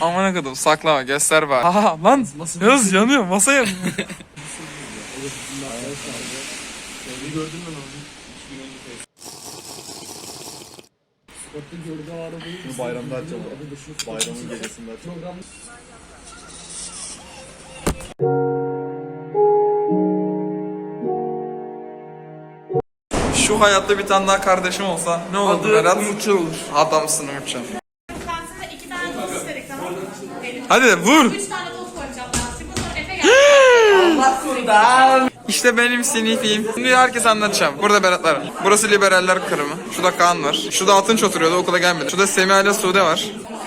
Aman kadar saklama göster bak. Aha lan Yağız yanıyor masa yanıyor. Bunu bayramda açacağım. Bayramın gecesinde açacağım. Şu hayatta bir tane daha kardeşim olsa ne olur Berat? Umutçu olur. Adamsın Umutçu. Ben size iki tane tost istedik tamam mı? Hadi vur. üç tane tost koyacağım ben. Sonra Efe geldi. İşte benim sinifim. Şimdi herkes anlatacağım. Burada Beratlar var. Burası liberaller kırımı. Şurada Kaan var. Şurada Atınç oturuyordu okula gelmedi. Şurada Semih ile Sude var.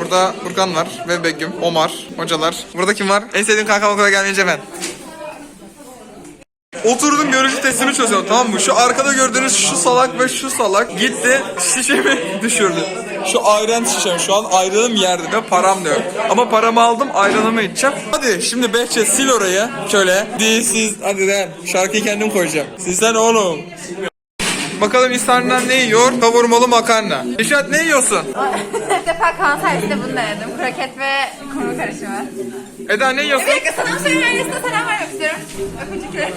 Burada Furkan var ve Begüm, Omar, hocalar. Burada kim var? En sevdiğim kankam okula gelmeyince ben. Oturdum görücü testini çözüyorum tamam mı? Şu arkada gördüğünüz şu salak ve şu salak gitti şişemi düşürdü. Şu ayran şişem şu an ayranım yerde ve param da yok. Ama paramı aldım ayranımı içeceğim. Hadi şimdi Behçet sil orayı şöyle. İs hadi lan şarkıyı kendim koyacağım. Sizden oğlum. Bakalım İhsan'dan ne yiyor? Kavurmalı makarna. Nişat ne yiyorsun? İlk defa Kaan sayesinde bunu denedim. Kroket ve kumru karışımı. Eda ne yiyorsun? Bir dakika sana bir soru ailesine selam vermek istiyorum. Öpücükler.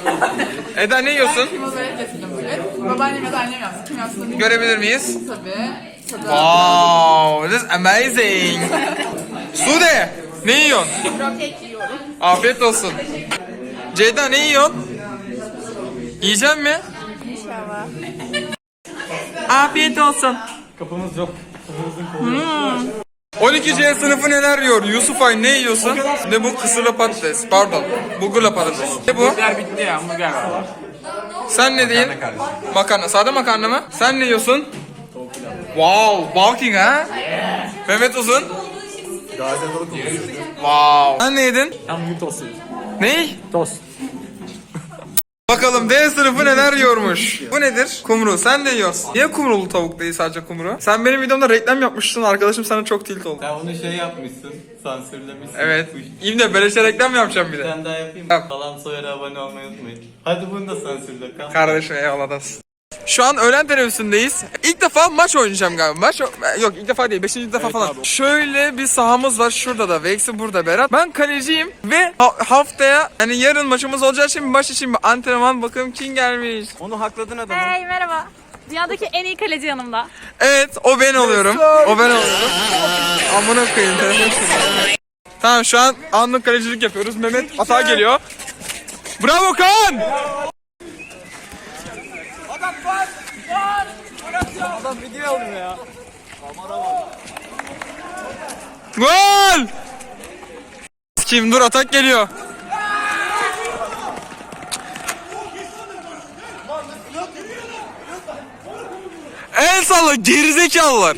Eda ne yiyorsun? Kim börek getirdim bugün. Babaannem ya da annem yaptı. Kim yaptı bilmiyorum. Görebilir miyiz? Tabii. Tadı. Wow, this is amazing. Sude, ne yiyorsun? Kroket yiyorum. Afiyet olsun. Ceyda ne yiyorsun? Yiyecek mi? Afiyet olsun. Kapımız yok. 12C sınıfı neler yiyor? Yusuf Ay ne yiyorsun? Ne bu kısırlı patates? Pardon. Bulgurla patates. Ne bu? bitti ya hamburger var. Sen ne diyin? Makarna. Sade makarna mı? Sen ne yiyorsun? Wow, bulking ha? Mehmet Uzun. Konuşuyoruz. Wow. Sen ne yedin? Ben bugün tost yedim. Ne? Tost. Bakalım D sınıfı neler yiyormuş. Bu nedir? Kumru. Sen de yiyorsun. Niye kumrulu tavuk değil sadece kumru? Sen benim videomda reklam yapmıştın. Arkadaşım sana çok tilt oldu. Ya onu şey yapmışsın, sansürlemişsin. Evet. De beleşe reklam yapacağım bir de. tane daha yapayım Yap. mı? Kalan soyara abone olmayı unutmayın. Hadi bunu da sansürle. Kalk. Kardeşim eyvallah. Şu an öğlen teneffüsündeyiz. İlk defa maç oynayacağım galiba. Maç yok ilk defa değil. Beşinci defa falan. Şöyle bir sahamız var. Şurada da Vex'i burada Berat. Ben kaleciyim ve ha- haftaya yani yarın maçımız olacağı için bir maç için bir antrenman bakalım kim gelmiş. Onu hakladın adamı. Hey merhaba. Dünyadaki en iyi kaleci yanımda. Evet o ben oluyorum. O ben oluyorum. Amına koyayım. Tamam şu an anlık kalecilik yapıyoruz. Mehmet hata geliyor. Bravo Kaan! Adam video alıyor ya. Gol! Kim dur atak geliyor. El salla gerizekalılar.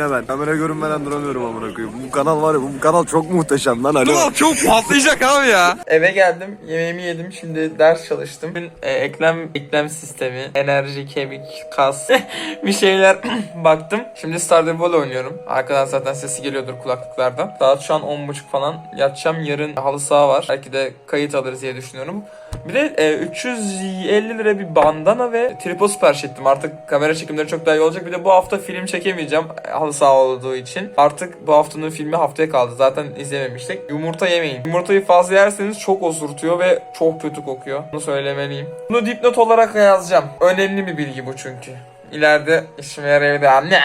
Yine ben. Kamera görünmeden duramıyorum amına koyayım. Bu kanal var ya bu kanal çok muhteşem lan alo. Ulan çok patlayacak abi ya. Eve geldim, yemeğimi yedim. Şimdi ders çalıştım. Bugün e, eklem eklem sistemi, enerji, kemik, kas bir şeyler baktım. Şimdi Stardew Valley oynuyorum. Arkadan zaten sesi geliyordur kulaklıklardan. Saat şu an 10.30 falan. Yatacağım. Yarın halı saha var. Belki de kayıt alırız diye düşünüyorum. Bir de e, 350 lira bir bandana ve tripod sipariş ettim. Artık kamera çekimleri çok daha iyi olacak. Bir de bu hafta film çekemeyeceğim e, halı saha olduğu için. Artık bu haftanın filmi haftaya kaldı. Zaten izlememiştik. Yumurta yemeyin. Yumurtayı fazla yerseniz çok osurtuyor ve çok kötü kokuyor. Bunu söylemeliyim. Bunu dipnot olarak yazacağım. Önemli bir bilgi bu çünkü. İleride işime yarayabilir. Anne.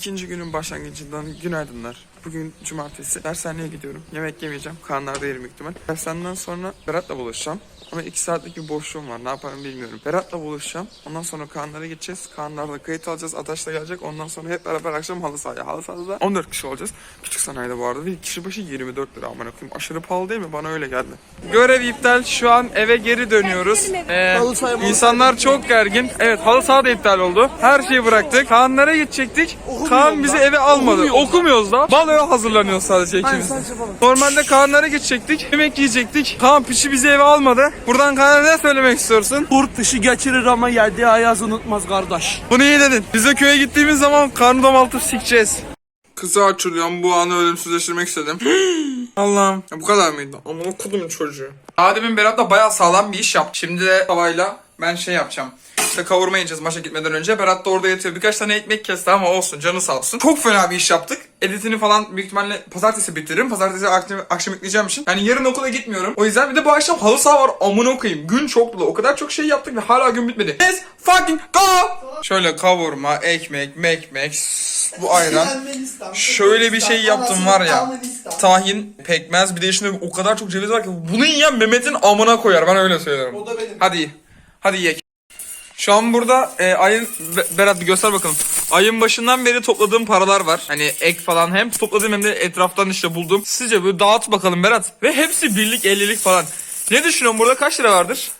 İkinci günün başlangıcından günaydınlar. Bugün cumartesi. Dershaneye gidiyorum. Yemek yemeyeceğim. Karnlarda yerim ihtimal. Dershaneden sonra Berat'la buluşacağım. Ama iki saatlik bir boşluğum var. Ne yaparım bilmiyorum. Berat'la buluşacağım. Ondan sonra Kaanlara gideceğiz. Kaanlarla kayıt alacağız. Ataş da gelecek. Ondan sonra hep beraber akşam halı sahaya. Halı sahada da 14 kişi olacağız. Küçük sanayide bu arada. Ve kişi başı 24 lira amına koyayım. Aşırı pahalı değil mi? Bana öyle geldi. Görev iptal. Şu an eve geri dönüyoruz. Ee, insanlar çok gergin. Evet halı saha da iptal oldu. Her şeyi bıraktık. Kaanlara gidecektik. Kaan bizi eve almadı. Okumuyoruz da. Baloya hazırlanıyoruz sadece ikimiz. Normalde Kaanlara gidecektik. Yemek yiyecektik. Kaan piçi bizi eve almadı. Buradan Kaan'a ne söylemek istiyorsun? Kurt dışı geçirir ama yediği ayaz unutmaz kardeş. Bunu iyi dedin. Biz de köye gittiğimiz zaman karnı domaltıp sikeceğiz. Kızı açılıyorum. Bu anı ölümsüzleştirmek istedim. Allah'ım. Ya bu kadar mıydı? Ama okudum çocuğu. Adem'in Berat'la bayağı sağlam bir iş yaptı. Şimdi de havayla ben şey yapacağım. İşte kavurma yiyeceğiz maça gitmeden önce. Berat da orada yatıyor. Birkaç tane ekmek kesti ama olsun canı sağ olsun. Çok fena bir iş yaptık. Editini falan büyük ihtimalle pazartesi bitiririm. Pazartesi akşam, akşam yükleyeceğim için. Yani yarın okula gitmiyorum. O yüzden bir de bu akşam halı saha var. Amına koyayım. Gün çok dolu. O kadar çok şey yaptık ve hala gün bitmedi. Let's fucking go! Şöyle kavurma, ekmek, mekmek, bu ayran. Şöyle bir şey yaptım var ya. Tahin, pekmez bir de içinde o kadar çok ceviz var ki bunu yiyen Mehmet'in amına koyar ben öyle söylüyorum. O da benim. Hadi hadi yek. Şu an burada e, ayın Be- Berat bir göster bakalım. Ayın başından beri topladığım paralar var. Hani ek falan hem topladığım hem de etraftan işte buldum. Sizce böyle dağıt bakalım Berat. Ve hepsi birlik 50'lik falan. Ne düşünüyorsun burada kaç lira vardır?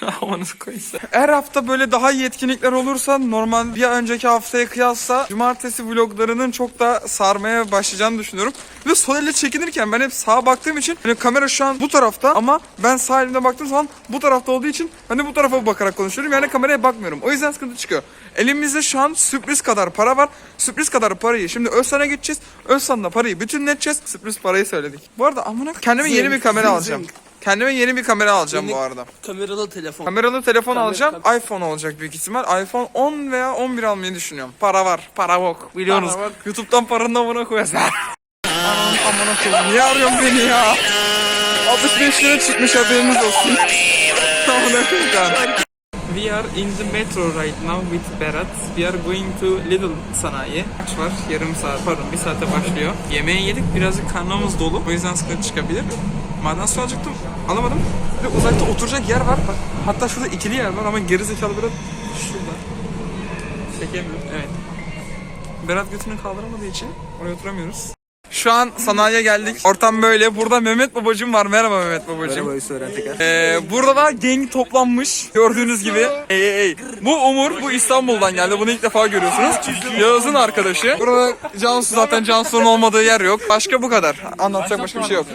Amanız koysa. Her hafta böyle daha iyi etkinlikler olursa normal bir önceki haftaya kıyasla cumartesi vloglarının çok da sarmaya başlayacağını düşünüyorum. Ve sol elle çekinirken ben hep sağa baktığım için hani kamera şu an bu tarafta ama ben sağ elimde baktığım zaman bu tarafta olduğu için ben de bu tarafa bakarak konuşuyorum. Yani kameraya bakmıyorum. O yüzden sıkıntı çıkıyor. Elimizde şu an sürpriz kadar para var. Sürpriz kadar parayı şimdi Özsan'a gideceğiz. Özsan'la parayı bütünleteceğiz. Sürpriz parayı söyledik. Bu arada amına kendime yeni bir kamera alacağım. Kendime yeni bir kamera alacağım bu arada. Kameralı telefon. Kameralı telefon Kamera- alacağım. iPhone olacak büyük ihtimal. iPhone 10 veya 11 almayı düşünüyorum. Para var. Para yok. Biliyorsunuz. Para var. YouTube'dan paranın amına koyasın. Aman amına koyayım. Niye arıyorsun beni ya? 65 lira çıkmış haberiniz olsun. Amına koyayım. We are in the metro right now with Berat. We are going to Little Sanayi. Kaç var? Yarım saat, pardon bir saate başlıyor. Yemeği yedik, birazcık karnımız dolu. O yüzden sıkıntı çıkabilir. Maden su alacaktım, alamadım. Ve uzakta oturacak yer var. Bak, hatta şurada ikili yer var ama gerizekalı Berat şurada. Çekemiyorum, evet. Berat götünü kaldıramadığı için oraya oturamıyoruz. Şu an sanayiye geldik. Ortam böyle. Burada Mehmet babacım var. Merhaba Mehmet babacım. Ee, burada da gang toplanmış. Gördüğünüz gibi. Ey, ey, ey. Bu Umur, bu İstanbul'dan geldi. Bunu ilk defa görüyorsunuz. Yağız'ın arkadaşı. Burada Cansu zaten Cansu'nun olmadığı yer yok. Başka bu kadar. Anlatacak başka bir şey yok.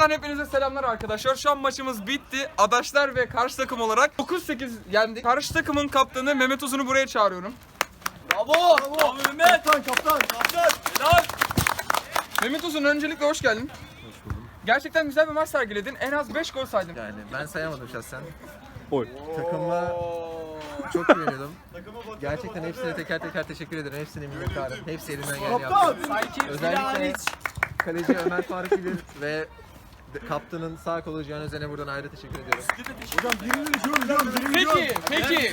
Sayar'dan hepinize selamlar arkadaşlar. Şu an maçımız bitti. Adaşlar ve karşı takım olarak 9-8 yendik. Karşı takımın kaptanı Mehmet Uzun'u buraya çağırıyorum. Bravo. Bravo Mehmet. Kaptan kaptan kaptan. Helal. Mehmet Uzun öncelikle hoş geldin. Gerçekten güzel bir maç sergiledin. En az 5 gol saydın. Yani ben sayamadım şahsen. Oy. Takımla çok güveniyordum. Gerçekten hepsine teker teker teşekkür ederim. Hepsine minnettarım. Hepsi elinden geleni yaptı. Özellikle kaleci Ömer Faruk Bilir ve kaptanın sağ kolu Cihan Özen'e buradan ayrı teşekkür ediyorum. Peki, peki.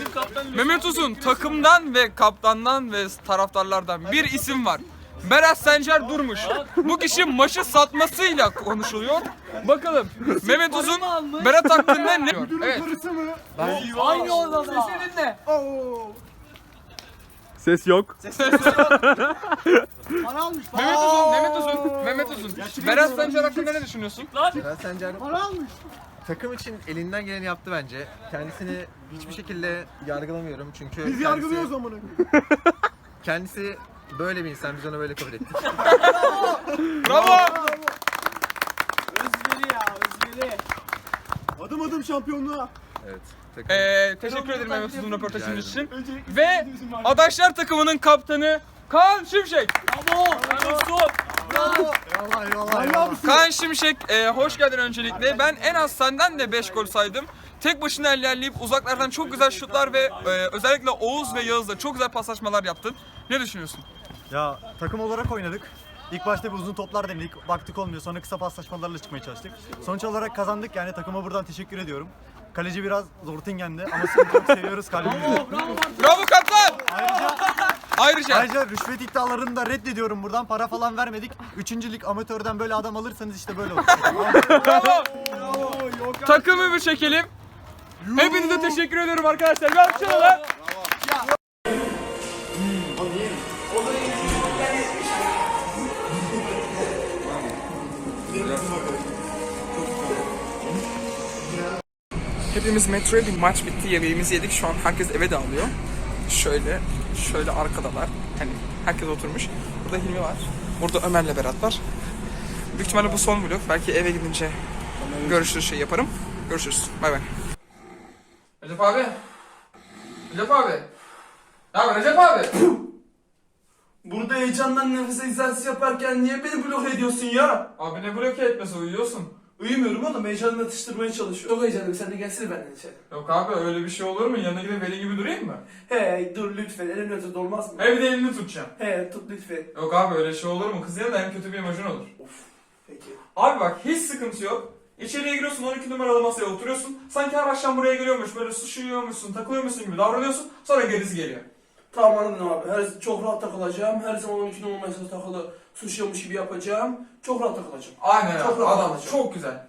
Mehmet Uzun takımdan ve kaptandan ve taraftarlardan bir isim var. Berat Sencer Durmuş. Bu kişi maçı satmasıyla konuşuluyor. Bakalım Mehmet Uzun Berat hakkında ne diyor? Evet. Aynı odada. Sesini dinle. Ses yok. Mehmet Uzun, Mehmet Uzun, Mehmet Uzun. Berat Sencer hakkında ne düşünüyorsun? Ben Sencer takım için elinden geleni yaptı bence. Kendisini hiçbir şekilde yargılamıyorum çünkü Biz kendisi, yargılıyoruz amına koyayım. kendisi böyle bir insan. Biz onu böyle kabul ettik. Bravo. Özveri ya özveri. Adım adım şampiyonluğa. Evet. Ee, teşekkür ederim Mehmet uzun röportajınız için. Ve Adaşlar takımının kaptanı Kaan Şimşek. Bravo. Bravo. Eyvallah eyvallah. Kaan Şimşek e, hoş geldin öncelikle. Ben en az senden de 5 gol saydım. Tek başına ilerleyip uzaklardan çok güzel şutlar ve e, özellikle Oğuz ve Yağız'la çok güzel paslaşmalar yaptın. Ne düşünüyorsun? Ya takım olarak oynadık. İlk başta bir uzun toplar denedik. Baktık olmuyor. Sonra kısa paslaşmalarla çıkmaya çalıştık. Sonuç olarak kazandık. Yani takıma buradan teşekkür ediyorum. Kaleci biraz Zortingen'di ama sıkıntı yok. Seviyoruz kalbimizde. Bravo kaptan! Ayrıca, Ayrıca ayrıca rüşvet iddialarını da reddediyorum buradan. Para falan vermedik. Üçüncü lig amatörden böyle adam alırsanız işte böyle olur. bravo! Takımı bir çekelim. Hepinize teşekkür ediyorum arkadaşlar. Bir alkış Hepimiz metroya bir maç bitti yemeğimizi yedik şu an herkes eve dağılıyor. Şöyle, şöyle arkadalar. Hani herkes oturmuş. Burada Hilmi var. Burada Ömer'le Berat var. Büyük ihtimalle bu son vlog. Belki eve gidince görüşürüz şey yaparım. Görüşürüz. Bay bay. Recep abi. Recep abi. Ya Recep abi. Burada heyecandan nefes egzersizi yaparken niye beni bloke ediyorsun ya? Abi ne bloke etmesi uyuyorsun. Uyumuyorum oğlum heyecanla atıştırmaya çalışıyorum. Çok heyecanlıyım sen de gelsene benden içeri. Yok abi öyle bir şey olur mu? Yanına gidip veli gibi durayım mı? Hey dur lütfen elimle tut olmaz mı? Evde elini tutacağım. He tut lütfen. Yok abi öyle şey olur mu? Kız yanında en kötü bir imajın olur. Peki. Abi bak hiç sıkıntı yok. İçeriye giriyorsun 12 numaralı masaya oturuyorsun. Sanki her akşam buraya geliyormuş böyle suçuyormuşsun, takılıyormuşsun gibi davranıyorsun. Sonra gerisi geliyor. Tamam anladım abi. Her, çok rahat takılacağım. Her zaman 12 numara mesajı takılı suçuyormuş gibi yapacağım. Çok rahat takılacağım. Aynen Çok abi. rahat Adam çok güzel.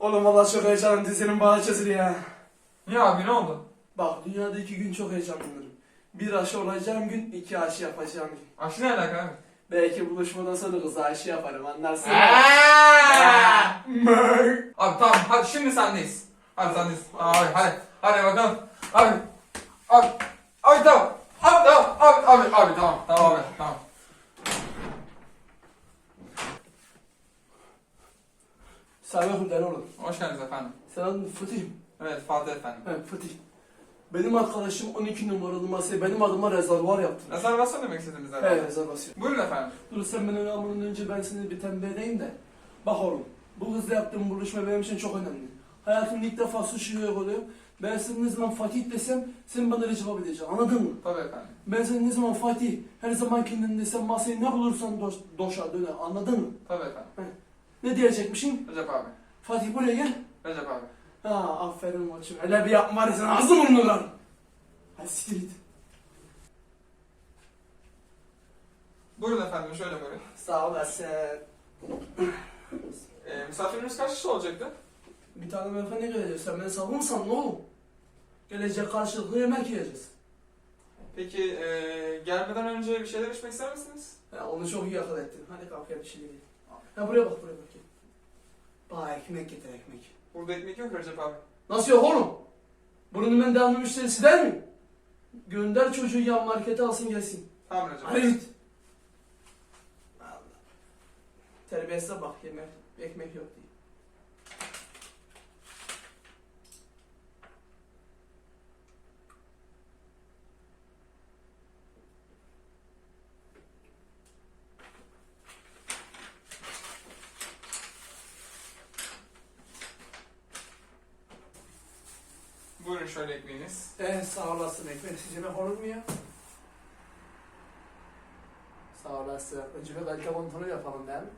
Oğlum vallahi çok heyecanlıyım. Senin bahçesi ya. Niye abi ne oldu? Bak dünyada iki gün çok heyecanlanırım. Bir aşı olacağım gün, iki aşı yapacağım gün. Aşı ne alaka abi? Belki buluşmadan sonra kıza aşı yaparım anlarsın. Abi tamam hadi şimdi sendeyiz. Hadi sendeyiz. Abi hadi. Hadi bakalım. Abi. Abi. Abi tamam. Abi tamam. Abi abi abi tamam. Tamam abi tamam. Selamünaleyküm oğlum. Hoş geldiniz efendim. Adın Fatih. Evet Fatih efendim. Evet Fatih. Benim arkadaşım 12 numaralı masaya benim adıma rezervuar yaptı. Rezervasyon demek istediniz Evet herhalde. rezervasyon. Buyurun efendim. Dur sen beni almadan önce ben seni bir tembih edeyim de. Bak oğlum. Bu kızla yaptığım buluşma benim için çok önemli. Hayatımda ilk defa suçlu oluyor. Ben sana ne zaman Fatih desem sen bana Recep abi diyeceksin. Anladın mı? Tabii efendim. Ben sana ne zaman Fatih her zaman kendin desem masayı ne bulursan doş, doşa döner. Anladın mı? Tabii efendim. Ne diyecekmişim? Recep abi. Fatih buraya gel. Recep abi. Ha aferin maçım. Hele bir yapma var sen burnunu kırarım. Hadi siktir git. Buyurun efendim şöyle buyurun. Sağ olasın. Ee, misafirimiz kaç kişi olacaktı? Bir tane beyefendi gelecek. Sen beni savun musan ne oğlum? Gelecek karşılıklı yemek yiyeceğiz. Peki ee, gelmeden önce bir şeyler içmek ister misiniz? Ya onu çok iyi akıl ettin. Hadi kalk gel bir şey yiyeyim. Ha buraya bak buraya bak. Bana ekmek getir ekmek. Burada ekmek yok Recep abi. Nasıl yok oğlum? Bunun ben devamlı müşterisi der miyim? Gönder çocuğu yan markete alsın gelsin. Tamam Recep Hadi abi. git. Allah. Terbiyesize bak yemek, ekmek yok diye. Buyurun şöyle ekmeğiniz. Eh sağ olasın ekmek. Yemek olur mu ya? Sağ olasın. Önce bir kalite kontrolü yapalım değil mi?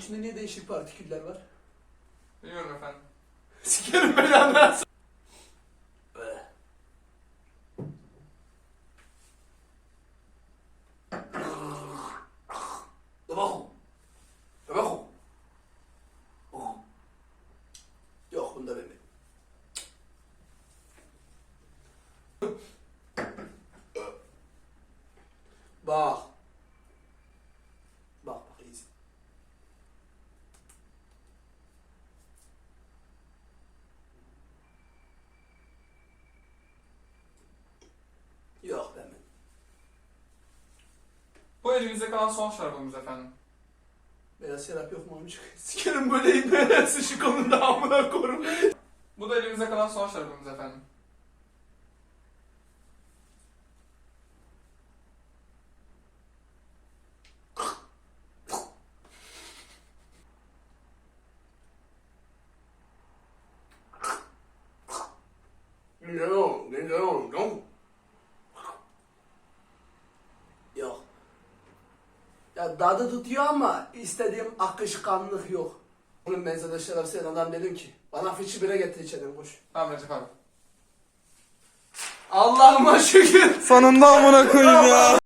içinde niye değişik partiküller var? Biliyorum efendim. Sikerim belanı. Yok bunda benim. Bak. Elimizde kalan son şarabımız efendim. Beyaz şarap yok mu amcık? Sikerim böyleyim böyle sışı konuda amına korum. Bu da elimizde kalan son şarabımız efendim. Yok, ne yok, yok. Yok. Ya dadı tutuyor ama istediğim akışkanlık yok. Oğlum ben sana şerefsiz adam dedim ki bana fıçı bire getir içelim koş. Tamam Recep abi. Allah'ıma şükür. Sonunda amına koyayım ya.